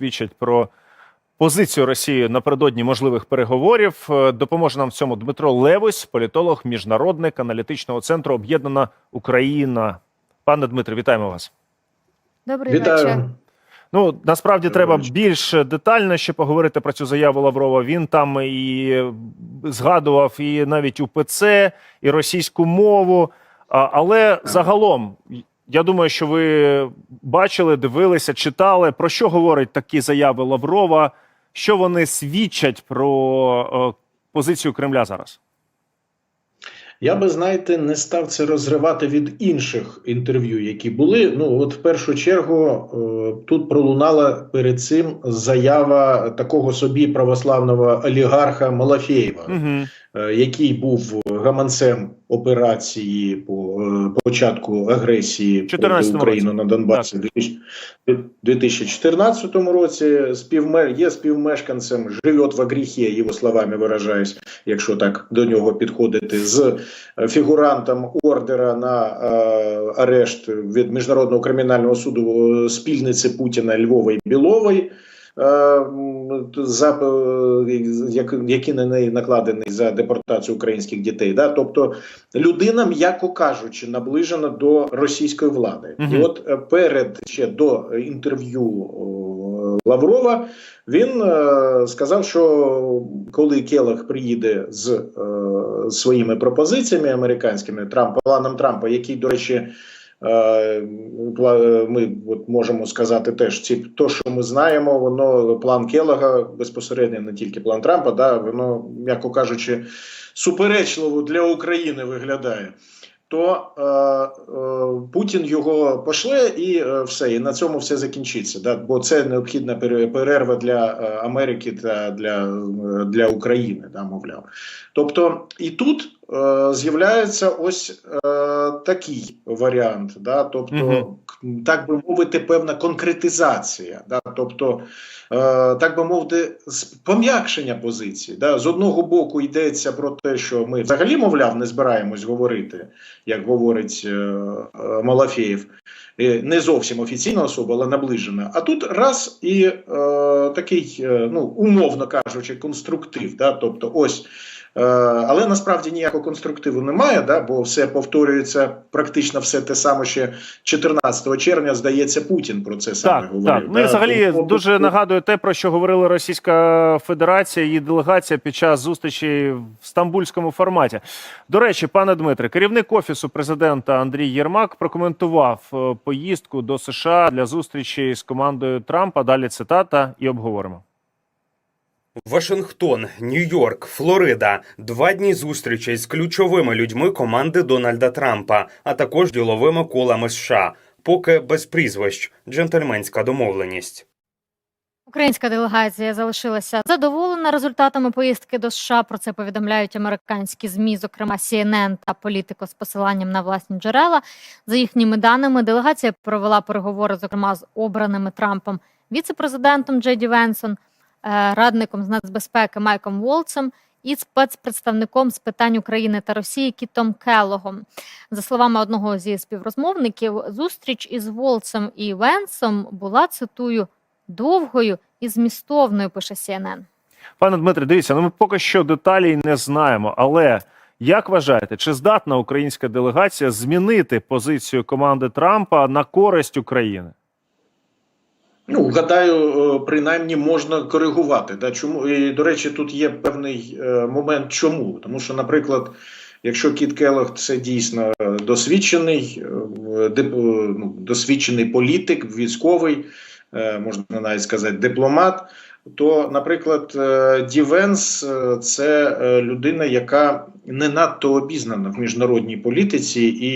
свідчать про позицію Росії напередодні можливих переговорів. Е, Допоможе нам в цьому Дмитро Левось, політолог, міжнародник аналітичного центру Об'єднана Україна. Пане Дмитре, вітаємо вас. Добрий вечір. Ну насправді Добрий треба вечір. більш детально ще поговорити про цю заяву Лаврова. Він там і згадував і навіть УПЦ, і російську мову. Але загалом, я думаю, що ви бачили, дивилися, читали про що говорять такі заяви Лаврова, що вони свідчать про е, позицію Кремля зараз. Я би знаєте, не став це розривати від інших інтерв'ю, які були. Ну от в першу чергу е, тут пролунала перед цим заява такого собі православного олігарха Малафєєва, Угу. який був гаманцем операції по е, початку агресії проти України на Донбасі в 2000 2014 році. Співме є співмешканцем живет в гріхі, його словами виражаюсь, якщо так до нього підходити з е, фігурантом ордера на е, арешт від міжнародного кримінального суду спільниці Путіна Львової Білової. За як- який на неї накладений за депортацію українських дітей, да, тобто людина, м'яко кажучи, наближена до російської влади, Мгм. і от е, перед ще до інтерв'ю Лаврова він е, сказав, що коли Келах приїде з е, своїми пропозиціями американськими Трамп, планом Трампа, який, до речі, ми от можемо сказати теж ці то, що ми знаємо, воно план Келага безпосередньо не тільки план Трампа, да, воно, м'яко кажучи, суперечливо для України виглядає. То е, е, Путін його пошле і е, все, і на цьому все закінчиться. Да? Бо це необхідна перерва для е, Америки та для, е, для України, да, мовляв. Тобто, і тут е, з'являється ось е, такий варіант, да? тобто, к- так би мовити, певна конкретизація. Да? Тобто, е, так би мовити, пом'якшення позиції. Да? З одного боку йдеться про те, що ми взагалі, мовляв, не збираємось говорити, як говорить е, е, Малафєєв. Е, Не зовсім офіційна особа, але наближена. А тут раз і е, такий, е, ну умовно кажучи, конструктив. Да? Тобто, ось. Е, але насправді ніякого конструктиву немає, да? бо все повторюється практично все те саме ще 14 червня. Здається, Путін про це саме Так, говорив. так. Ну і взагалі Тому- дуже нагадує те, про що говорила Російська Федерація і делегація під час зустрічі в стамбульському форматі. До речі, пане Дмитре, керівник офісу президента Андрій Єрмак прокоментував е, поїздку до США для зустрічі з командою Трампа. Далі цитата і обговоримо. Вашингтон, Нью-Йорк, Флорида два дні зустрічей з ключовими людьми команди Дональда Трампа, а також діловими колами США. Поки без прізвищ, джентльменська домовленість. Українська делегація залишилася задоволена результатами поїздки до США. Про це повідомляють американські змі, зокрема CNN та політико з посиланням на власні джерела. За їхніми даними, делегація провела переговори, зокрема з обраними Трампом віце-президентом Джей Ді Венсон, радником з нацбезпеки Майком Волцем і спецпредставником з питань України та Росії Кітом Келлогом. За словами одного зі співрозмовників, зустріч із Волцем і Венсом була цитую довгою і змістовною, пише CNN. Пане Дмитре, дивіться, ну ми поки що деталей не знаємо, але як вважаєте, чи здатна українська делегація змінити позицію команди Трампа на користь України? Ну, гадаю, е, принаймні можна коригувати. Да? Чому і до речі, тут є певний е, момент, чому? Тому що, наприклад, якщо Кіт Келлог – це дійсно досвідчений, е, дип- е, ну, досвідчений політик, військовий, е, можна навіть сказати, дипломат. То, наприклад, е, Ді Венс е, це е, людина, яка не надто обізнана в міжнародній політиці, і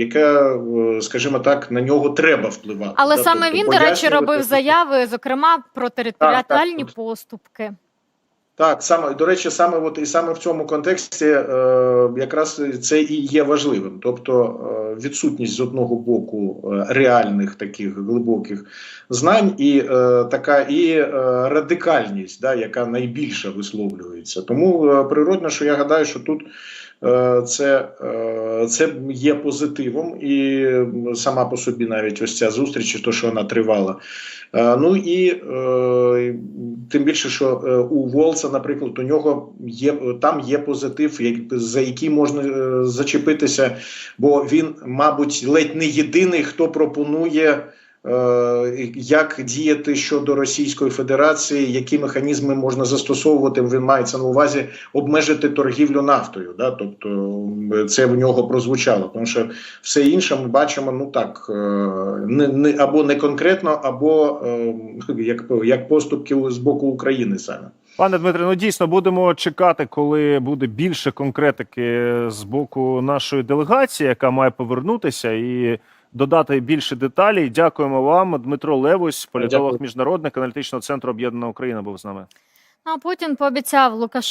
яка, скажімо так, на нього треба впливати. Але Да, саме тобто він, до речі, робив заяви, зокрема про територіальні так. поступки. Так, саме до речі, саме от і саме в цьому контексті е, якраз це і є важливим. Тобто е, відсутність з одного боку е, реальних таких глибоких знань, і е, така і е, радикальність, да, яка найбільше висловлюється. Тому е, природно, що я гадаю, що тут. е, Це, е, це є позитивом, і сама по собі навіть ось ця зустріч, то, що вона тривала. Ну і тим більше, що у Волца, наприклад, у нього є там є позитив, за який можна зачепитися, бо він, мабуть, ледь не єдиний, хто пропонує. е, Як діяти щодо Російської Федерації, які механізми можна застосовувати? Він мається на увазі обмежити торгівлю нафтою. Да? Тобто це в нього прозвучало. Тому що все інше ми бачимо, ну так е, не, не або не конкретно, або е, як, як поступки з боку України саме. Пане Дмитре, ну дійсно будемо чекати, коли буде більше конкретики з боку нашої делегації, яка має повернутися і додати більше деталей. Дякуємо вам, Дмитро Левось, політолог Дякую. міжнародник аналітичного центру Об'єднана Україна, був з нами. Ну, А Путін пообіцяв Лукашенку